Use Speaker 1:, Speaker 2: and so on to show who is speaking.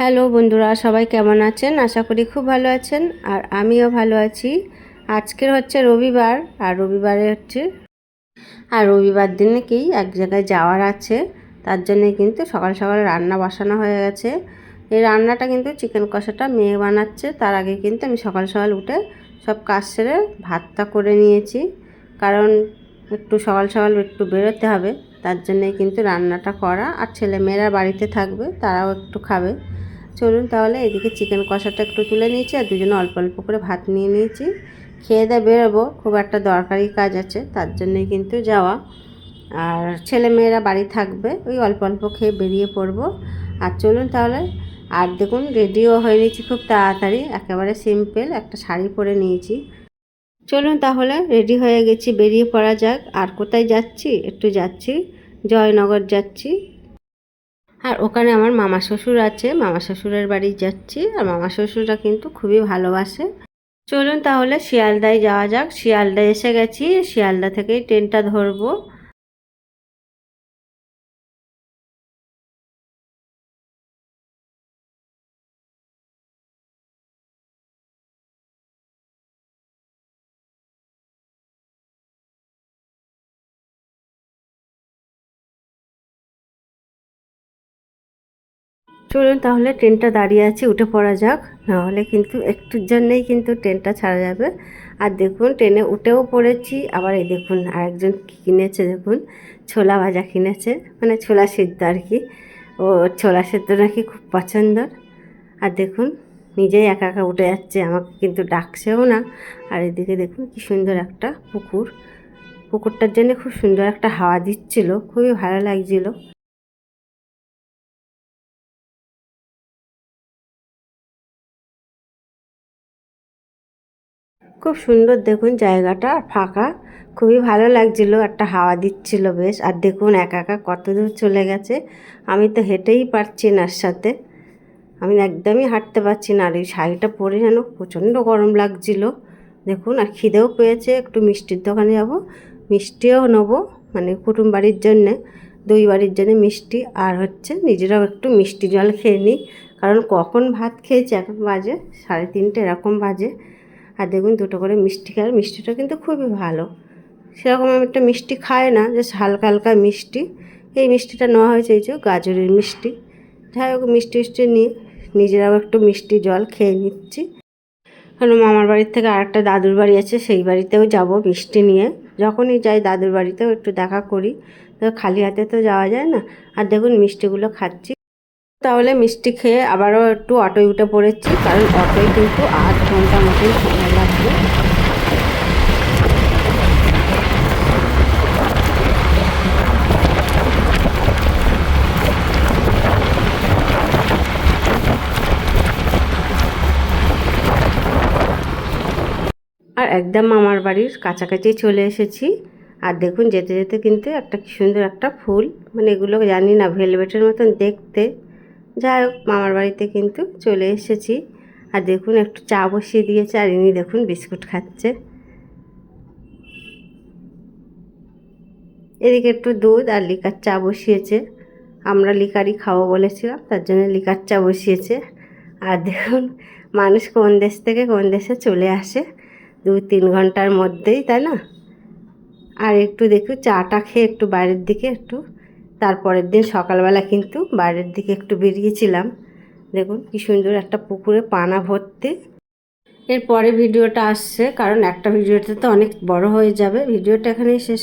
Speaker 1: Hello বন্ধুরা, সবাই কেমন আছেন? আশা করি খুব ভালো আছেন আর আমিও ভালো আছি। আজকের হচ্ছে রবিবার আর রবিবারে হচ্ছে আর রবিবার দিনে কি এক জায়গায় যাওয়ার আছে। তার জন্যে কিন্তু সকাল সকাল রান্না বসানো হয়ে গেছে। এই রান্নাটা কিন্তু চিকেন কষাটা মেয়ে বানাচ্ছে। তার আগে কিন্তু আমি সকাল সকাল উঠে সব কাজ সেরে ভাতটা করে নিয়েছি। কারণ একটু সকাল সকাল একটু বেরোতে হবে। তার জন্যে কিন্তু রান্নাটা করা। আর ছেলেমেয়েরা বাড়িতে থাকবে, তারাও একটু খাবে। চলুন তাহলে, এদিকে চিকেন কষাটা একটু তুলে নিয়েছি আর দুজনে অল্প অল্প করে ভাত নিয়ে নিয়েছি। খেয়ে দিয়ে বেরোবো, খুব একটা দরকারি কাজ আছে, তার জন্যই কিন্তু যাওয়া। আর ছেলে মেয়েরা বাড়ি থাকবে, ওই অল্প অল্প খেয়ে বেরিয়ে পড়ব। আর চলুন তাহলে, আর দেখুন রেডিও হয়ে নিয়েছি খুব তাড়াতাড়ি, একেবারে সিম্পল একটা শাড়ি পরে নিয়েছি। চলুন তাহলে রেডি হয়ে গেছি, বেরিয়ে পড়া যাক। আর কোথায় যাচ্ছি? একটু যাচ্ছি, জয়নগর যাচ্ছি। আর ওখানে আমার মামা শ্বশুর আছে। মামা শ্বশুরের বাড়ি যাচ্ছি আর মামা শ্বশুররা কিন্তু খুবই ভালোবাসে। চলুন তাহলে শিয়ালদায় যাওয়া যাক। শিয়ালদায় এসে গেছি। শিয়ালদা থেকেই ট্রেনটা ধরবো। চলুন তাহলে ট্রেনটা দাঁড়িয়ে আছে, উঠে পড়া যাক। নাহলে কিন্তু একটুর জন্যেই কিন্তু ট্রেনটা ছাড়া যাবে। আর দেখুন, ট্রেনে উঠেও পড়েছি, আবার এই দেখুন আরেকজন কী কিনেছে দেখুন, ছোলা ভাজা কিনেছে মানে ছোলা সিদ্ধ আর কি। ও ছোলা সেদ্ধ নাকি খুব পছন্দর। আর দেখুন, নিজেই একা একা উঠে যাচ্ছে, আমাকে কিন্তু ডাকছেও না। আর এদিকে দেখুন কি সুন্দর একটা পুকুর। পুকুরটার জন্য খুব সুন্দর একটা হাওয়া দিচ্ছিল, খুবই ভালো লাগছিল। খুব সুন্দর দেখুন জায়গাটা ফাঁকা। খুবই ভালো লাগছিল, একটা হাওয়া দিচ্ছিল বেশ। আর দেখুন একা একা কত দূর চলে গেছে। আমি তো হেঁটেই পারছি না সাথে। আমি একদমই হাঁটতে পারছি না, আর এই শাড়িটা পরে যেন প্রচণ্ড গরম লাগছিল। দেখুন, আর খিদেও পেয়েছে, একটু মিষ্টির দোকানে যাব। মিষ্টিও নেব মানে কুটুম বাড়ির জন্যে, দুই বাড়ির জন্য মিষ্টি। আর হচ্ছে নিজেরাও একটু মিষ্টি জল খেয়ে নিই। কারণ কখন ভাত খেয়েছি, এখন বাজে সাড়ে তিনটে, এরকম বাজে। আর দেখুন দুটো করে মিষ্টি খায় মিষ্টিটা কিন্তু খুবই ভালো। সেরকম আমি একটা মিষ্টি খায় না যে হালকা হালকা মিষ্টি। এই মিষ্টিটা নেওয়া হয়েছে এই যে গাজরের মিষ্টি। যাই হোক, মিষ্টি মিষ্টি নিয়ে নিজেরাও একটু মিষ্টি জল খেয়ে নিচ্ছি। কারণ মামার বাড়ির থেকে আরেকটা দাদুর বাড়ি আছে, সেই বাড়িতেও যাব মিষ্টি নিয়ে। যখনই যাই দাদুর বাড়িতেও একটু দেখা করি, তো খালি হাতে তো যাওয়া যায় না। আর দেখুন মিষ্টিগুলো খাচ্ছি। তাহলে মিষ্টি খেয়ে আবারও একটু অটোয় উঠে পড়েছি, কারণ অটোয় কিন্তু আধ ঘণ্টা মতন সময় আর একদম মামার বাড়ির কাছাকাছি চলে এসেছি। আর দেখুন, যেতে যেতে কিন্তু একটা কি সুন্দর একটা ফুল। মানে এগুলো জানি না, ভেলভেটের মতন দেখতে। যাই হোক, মামার বাড়িতে কিন্তু চলে এসেছি। আর দেখুন, একটু চা বসিয়ে দিয়েছে আর ইনি দেখুন বিস্কুট খাচ্ছে। এদিকে একটু দুধ আর লিকার চা বসিয়েছে। আমরা লিকারই খাব বলেছিলাম, তার জন্য লিকার চা বসিয়েছে। আর দেখুন, মানুষ কোন দেশ থেকে কোন দেশে চলে আসে। দু তিন ঘণ্টার মধ্যেই, তাই না? আর একটু দেখুন, চাটা খেয়ে একটু বাইরের দিকে একটু, তারপরের দিন সকালবেলা কিন্তু বাইরের দিকে একটু বেরিয়েছিলাম। দেখুন কি সুন্দর একটা পুকুরে পানা ভর্তি। এরপরে ভিডিওটা আসছে, কারণ একটা ভিডিওটা তো অনেক বড় হয়ে যাবে। ভিডিওটা এখানেই শেষ